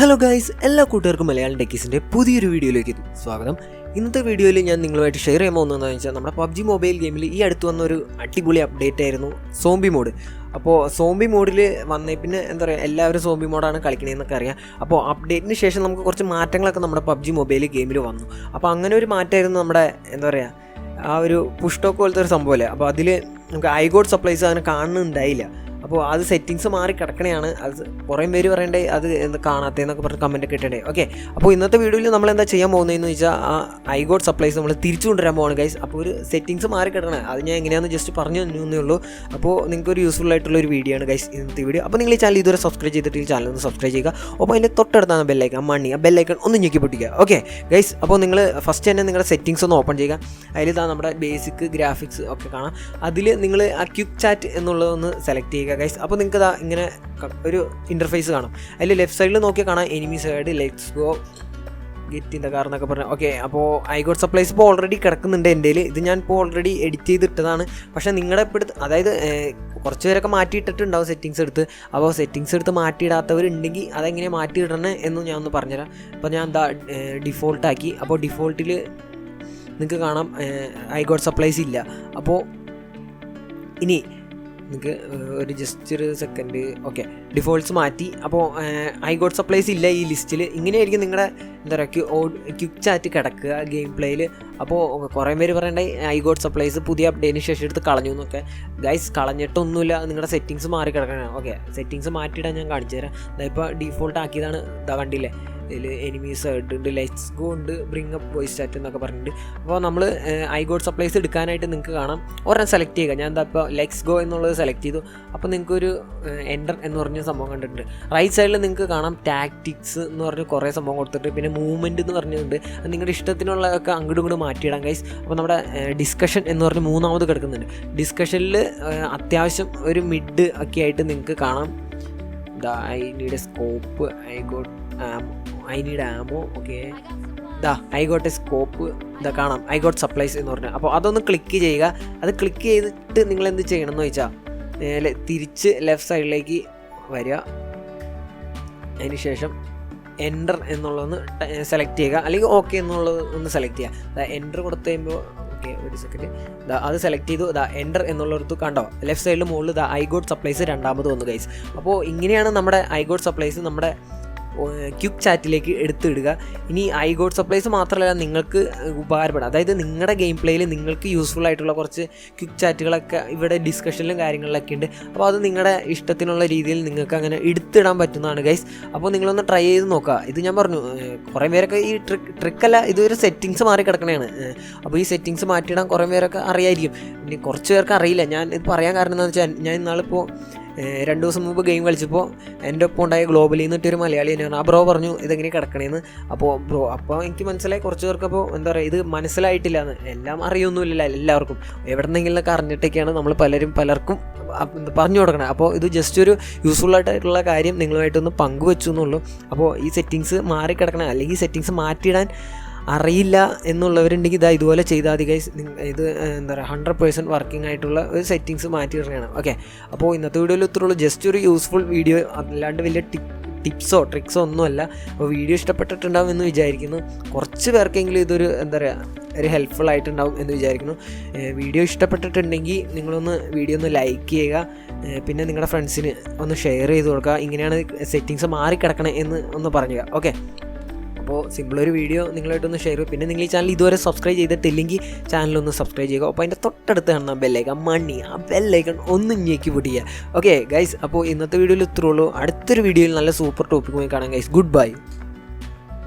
Hello guys എല്ലാ കൂട്ടുകാർക്കും മലയാളം ടെക്കീസിന്റെ പുതിയൊരു വീഡിയോയിലേക്ക് സ്വാഗതം. ഇന്നത്തെ വീഡിയോയിൽ ഞാൻ നിങ്ങളുമായിട്ട് ഷെയർ ചെയ്യാൻ പോകുന്നതെന്ന് വെച്ചാൽ നമ്മുടെ പബ്ജി മൊബൈൽ ഗെയിമിൽ ഈ അടുത്ത് വന്ന ഒരു അടിപൊളി അപ്ഡേറ്റ് ആയിരുന്നു സോംബി മോഡ് അപ്പോൾ സോംബി മോഡിൽ വന്നേ പിന്നെ എന്താ പറയുക എല്ലാവരും സോംബി മോഡാണ് കളിക്കണതെന്നൊക്കെ അറിയാം. അപ്പോൾ അപ്ഡേറ്റിന് ശേഷം നമുക്ക് കുറച്ച് മാറ്റങ്ങളൊക്കെ നമ്മുടെ പബ്ജി മൊബൈൽ ഗെയിമിൽ വന്നു. അപ്പോൾ അങ്ങനെ ഒരു മാറ്റമായിരുന്നു നമ്മുടെ എന്താ പറയുക ആ ഒരു പുഷ്ടോക്ക് പോലത്തെ ഒരു സംഭവമല്ലേ അപ്പോൾ അതിൽ നമുക്ക് ഐഗോഡ് സപ്ലൈസ് അങ്ങനെ കാണുന്നുണ്ടായില്ല. അപ്പോൾ അത് സെറ്റിങ്സ് മാറി കിടക്കണയാണ്. അത് കുറേ പേര് പറയണ്ടേ അത് എന്ത് കാണാത്ത എന്നൊക്കെ പറഞ്ഞ് കമന്റ് ഒക്കെ ഇട്ടേ ഓക്കെ അപ്പോൾ ഇന്നത്തെ വീഡിയോയിൽ നമ്മൾ എന്താ ചെയ്യാൻ പോകുന്നതെന്ന് വെച്ചാൽ ആ ഐഗോഡ് സപ്ലൈസ് നമ്മൾ തിരിച്ചു കൊണ്ടുവരാൻ പോവാണ് ഗൈസ് അപ്പോൾ ഒരു സെറ്റിങ്സ് മാറി കിടക്കണേ. അത് ഞാൻ എങ്ങനെയാണെന്ന് ജസ്റ്റ് പറഞ്ഞു തന്നേ ഉള്ളൂ. അപ്പോൾ നിങ്ങൾക്ക് ഒരു യൂസ്ഫുൾ ആയിട്ടുള്ള ഒരു വീഡിയോ ആണ് ഗൈസ് ഇന്നത്തെ വീഡിയോ അപ്പോൾ നിങ്ങൾ ഈ ചാനൽ ഇതുവരെ സബ്സ്ക്രൈബ് ചെയ്തിട്ട് ഈ ചാനൽ ഒന്ന് സബ്സ്ക്രൈബ് ചെയ്യുക. അപ്പോൾ അതിന്റെ തൊട്ടടുത്താണ് ബെല്ലൈക്കൺ മണി ആ ബെല്ലൈക്കൺ ഒന്ന് ഞെക്കി പൊട്ടിക്കുക. ഓക്കെ ഗൈസ് അപ്പോൾ നിങ്ങൾ ഫസ്റ്റ് തന്നെ നിങ്ങളുടെ സെറ്റിങ്സ് ഒന്ന് ഓപ്പൺ ചെയ്യുക. അതിൽ നമ്മുടെ ബേസിക് ഗ്രാഫിക്സ് ഒക്കെ കാണാം. അതിൽ നിങ്ങൾ ആ ക്യുക്ക് ചാറ്റ് എന്നുള്ളതൊന്ന് സെലക്ട് ചെയ്യുക. ഗൈസ് അപ്പോൾ നിങ്ങൾക്ക് ഇതാ ഇങ്ങനെ ഒരു ഇന്റർഫേസ് കാണും. അതിൽ ലെഫ്റ്റ് സൈഡിൽ നോക്കിയാൽ കാണാം enemy side let's go get in the car എന്നൊക്കെ പറഞ്ഞു. ഓക്കെ അപ്പോൾ ഐഗോഡ് സപ്ലൈസ് ഇപ്പോൾ ഓൾറെഡി കിടക്കുന്നുണ്ട് എന്റെ ഇത് ഞാൻ ഇപ്പോൾ ഓൾറെഡി എഡിറ്റ് ചെയ്തിട്ടതാണ്. പക്ഷേ നിങ്ങളുടെ ഇപ്പോൾ അതായത് കുറച്ച് പേരൊക്കെ മാറ്റിയിട്ടിട്ടുണ്ടാവും സെറ്റിങ്സ് എടുത്ത്. അപ്പോൾ സെറ്റിങ്സ് എടുത്ത് മാറ്റിയിടാത്തവരുണ്ടെങ്കിൽ അതെങ്ങനെ മാറ്റിയിടണേ എന്നും ഞാൻ ഒന്ന് പറഞ്ഞുതരാം. അപ്പോൾ ഞാൻ എന്താ ഡിഫോൾട്ടാക്കി അപ്പോൾ ഡിഫോൾട്ടിൽ നിങ്ങൾക്ക് കാണാം ഐഗോഡ് സപ്ലൈസ് ഇല്ല. അപ്പോൾ ഇനി നിങ്ങൾക്ക് ഒരു ജസ്റ്റ് ഒരു സെക്കൻഡ് ഓക്കെ ഡിഫോൾട്ട്സ് മാറ്റി. അപ്പോൾ ഐ ഗോഡ് സപ്ലൈസ് ഇല്ല ഈ ലിസ്റ്റിൽ ഇങ്ങനെയായിരിക്കും നിങ്ങളുടെ എന്താ പറയുക ക്വിക്ക് ചാറ്റ് കിടക്കുക ഗെയിം പ്ലേയിൽ അപ്പോൾ കുറേ പേര് പറയണ്ടേ ഐ ഗോഡ് സപ്ലൈസ് പുതിയ അപ്ഡേറ്റിന് ശേഷം എടുത്ത് കളഞ്ഞു എന്നൊക്കെ. ഗൈസ് കളഞ്ഞിട്ടൊന്നുമില്ല. നിങ്ങളുടെ സെറ്റിങ്സ് മാറി കിടക്കണം. ഓക്കെ സെറ്റിങ്സ് മാറ്റിയിടാൻ ഞാൻ കാണിച്ചു തരാം ഇപ്പോൾ ഡിഫോൾട്ട് ആക്കിയതാണ്. ഇതാ കണ്ടില്ലേ? ഇതിൽ എനിമീസ് ഉണ്ട് ലെറ്റ്സ് ഗോ ഉണ്ട്. ബ്രിങ് അപ്പ് വോയിസ് ചാറ്റ് എന്നൊക്കെ പറഞ്ഞിട്ട്. അപ്പോൾ നമ്മൾ ഐ ഗോഡ് സപ്ലൈസ് എടുക്കാനായിട്ട് നിങ്ങൾക്ക് കാണാം. ഒരെണ്ണം സെലക്ട് ചെയ്യുക. ഞാൻ എന്താ ഇപ്പോൾ ലെറ്റ്സ് ഗോ എന്നുള്ളത് സെലക്ട് ചെയ്തു. അപ്പോൾ നിങ്ങൾക്ക് ഒരു എന്റർ എന്ന് പറഞ്ഞ സംഭവം കണ്ടിട്ടുണ്ട്. റൈറ്റ് സൈഡിൽ നിങ്ങൾക്ക് കാണാം ടാക്ടിക്സ് എന്ന് പറഞ്ഞ് കുറേ സംഭവം കൊടുത്തിട്ട് പിന്നെ മൂവ്മെന്റ് എന്ന് പറഞ്ഞിട്ടുണ്ട്. നിങ്ങളുടെ ഇഷ്ടത്തിനുള്ളതൊക്കെ അങ്ങോട്ടും ഇങ്ങോട്ടും മാറ്റിയിടാം ഗൈസ് അപ്പോൾ നമ്മുടെ ഡിസ്കഷൻ എന്ന് പറഞ്ഞ് മൂന്നാമത് കിടക്കുന്നുണ്ട്. ഡിസ്കഷനിൽ അത്യാവശ്യം ഒരു മിഡ് ഒക്കെ ആയിട്ട് നിങ്ങൾക്ക് കാണാം. ദാ I need a scope I got I need ammo okay ദാ I got a scope the കാണാം. ഐ ഗോട്ട് സപ്ലൈസ് എന്ന് പറഞ്ഞു. അപ്പോൾ അതൊന്ന് ക്ലിക്ക് ചെയ്യുക. അത് ക്ലിക്ക് ചെയ്തിട്ട് നിങ്ങൾ എന്ത് ചെയ്യണം എന്ന് വെച്ചാൽ നേരെ തിരിച്ച് ലെഫ്റ്റ് സൈഡിലേക്ക് വരിക. അതിന് ശേഷം എന്റർ എന്നുള്ളതൊന്ന് സെലക്ട് ചെയ്യുക. അല്ലെങ്കിൽ ഓക്കെ എന്നുള്ളത് ഒന്ന് സെലക്ട് ചെയ്യുക. എന്റർ കൊടുത്തു കഴിയുമ്പോൾ ഓക്കെ ഒരു സെക്കൻഡ് ദാ അത് സെലക്ട് ചെയ്തു. ദാ എന്റർ എന്നുള്ളടത്ത് കണ്ടോ? ലെഫ്റ്റ് സൈഡിൽ മുകളിൽ ഐ ഗോഡ് സപ്ലൈസ് രണ്ടാമത് വന്നു ഗൈസ് അപ്പോൾ ഇങ്ങനെയാണ് നമ്മുടെ ഐ ഗോഡ് സപ്ലൈസ് നമ്മുടെ ക്യുക്ക് ചാറ്റിലേക്ക് എടുത്തിടുക. ഇനി ഐ ഗോഡ് സപ്ലൈസ് മാത്രമല്ല നിങ്ങൾക്ക് ഉപകാരപ്പെടും അതായത് നിങ്ങളുടെ ഗെയിം പ്ലേയിൽ നിങ്ങൾക്ക് യൂസ്ഫുൾ ആയിട്ടുള്ള കുറച്ച് ക്യുക്ക് ചാറ്റുകളൊക്കെ ഇവിടെ ഡിസ്കഷനിലും കാര്യങ്ങളിലൊക്കെ ഉണ്ട്. അപ്പോൾ അത് നിങ്ങളുടെ ഇഷ്ടത്തിനുള്ള രീതിയിൽ നിങ്ങൾക്ക് അങ്ങനെ എടുത്തിടാൻ പറ്റുന്നതാണ് ഗൈസ്. അപ്പോൾ നിങ്ങളൊന്ന് ട്രൈ ചെയ്ത് നോക്കുക. ഇത് ഞാൻ പറഞ്ഞു കുറേ പേരൊക്കെ ഈ ട്രിക്ക് ട്രിക്കല്ല ഇതൊരു സെറ്റിങ്സ് മാറി കിടക്കണതാണ് അപ്പോൾ ഈ സെറ്റിങ്സ് മാറ്റിയിടാൻ കുറേ പേരൊക്കെ അറിയായിരിക്കും. ഇനി കുറച്ച് പേർക്ക് അറിയില്ല. ഞാൻ ഇത് പറയാൻ കാരണം എന്താണെന്ന് വെച്ചാൽ ഞാൻ ഇന്നാളിപ്പോൾ രണ്ട് ദിവസം മുമ്പ് ഗെയിം കളിച്ചപ്പോൾ എന്റെ ഒപ്പം ഉണ്ടായ ഗ്ലോബലിൽ നിന്നിട്ട് ഒരു മലയാളി തന്നെയാണ്. ആ ബ്രോ പറഞ്ഞു ഇതെങ്ങനെ കിടക്കണേന്ന്? അപ്പോൾ ബ്രോ അപ്പോൾ എനിക്ക് മനസ്സിലായി കുറച്ച് പേർക്ക് അപ്പോൾ എന്താ പറയുക ഇത് മനസ്സിലായിട്ടില്ല എന്ന് എല്ലാം അറിയൊന്നുമില്ല എല്ലാവർക്കും. എവിടെ നിന്നെങ്കിലൊക്കെ അറിഞ്ഞിട്ടൊക്കെയാണ് നമ്മൾ പലരും പലർക്കും പറഞ്ഞു കൊടുക്കണം. അപ്പോൾ ഇത് ജസ്റ്റ് ഒരു യൂസ്ഫുൾ ആയിട്ടുള്ള കാര്യം നിങ്ങളുമായിട്ടൊന്ന് പങ്കുവെച്ചു എന്നുള്ളൂ. അപ്പോൾ ഈ സെറ്റിങ്സ് മാറി കിടക്കണം അല്ലെങ്കിൽ സെറ്റിങ്സ് മാറ്റിയിടാൻ അറിയില്ല എന്നുള്ളവരുണ്ടെങ്കിൽ ഇതാ ഇതുപോലെ ചെയ്താൽ മതി ഗൈസ് ഇത് എന്താ പറയുക ഹൺഡ്രഡ് പേഴ്സന്റ് വർക്കിംഗ് ആയിട്ടുള്ള ഒരു സെറ്റിങ്സ് മാറ്റി ഇടണം ഓക്കെ അപ്പോൾ ഇന്നത്തെ വീഡിയോയിൽ ഇത്രയുള്ളൂ. ജസ്റ്റ് ഒരു യൂസ്ഫുൾ വീഡിയോ അല്ലാണ്ട് വലിയ ടിപ്പ് ടിപ്സോ ട്രിക്സോ ഒന്നുമല്ല അപ്പോൾ വീഡിയോ ഇഷ്ടപ്പെട്ടിട്ടുണ്ടാവും എന്ന് വിചാരിക്കുന്നു. കുറച്ച് പേർക്കെങ്കിലും ഇതൊരു എന്താ പറയുക ഒരു ഹെൽപ്ഫുൾ ആയിട്ടുണ്ടാവും എന്ന് വിചാരിക്കുന്നു. വീഡിയോ ഇഷ്ടപ്പെട്ടിട്ടുണ്ടെങ്കിൽ നിങ്ങളൊന്ന് വീഡിയോ ഒന്ന് ലൈക്ക് ചെയ്യുക. പിന്നെ നിങ്ങളുടെ ഫ്രണ്ട്സിന് ഒന്ന് ഷെയർ ചെയ്ത് കൊടുക്കുക. ഇങ്ങനെയാണ് സെറ്റിങ്സ് മാറിക്കിടക്കണേ എന്ന് ഒന്ന് പറയുക ഓക്കെ അപ്പോൾ സിമ്പിൾ ഒരു വീഡിയോ നിങ്ങളായിട്ടൊന്ന് ഷെയർ ചെയ്യും പിന്നെ നിങ്ങൾ ഈ ചാനൽ ഇതുവരെ സബ്സ്ക്രൈബ് ചെയ്തിട്ടില്ലെങ്കിൽ ചാനലൊന്ന് സബ്സ്ക്രൈബ് ചെയ്യുക. അപ്പോൾ അതിന്റെ തൊട്ടടുത്ത് കാണുന്ന ബെല്ലൈക്കൺ മണി ആ ബെല്ലൈക്കൺ ഒന്ന് ഞെക്കി പിടിക്കുക. ഓക്കെ ഗൈസ് അപ്പോൾ ഇന്നത്തെ വീഡിയോയിൽ ഇത്രയുള്ളൂ അടുത്തൊരു വീഡിയോയിൽ നല്ല സൂപ്പർ ടോപ്പിക്കുമായി കാണാം ഗൈസ് ഗുഡ് ബൈ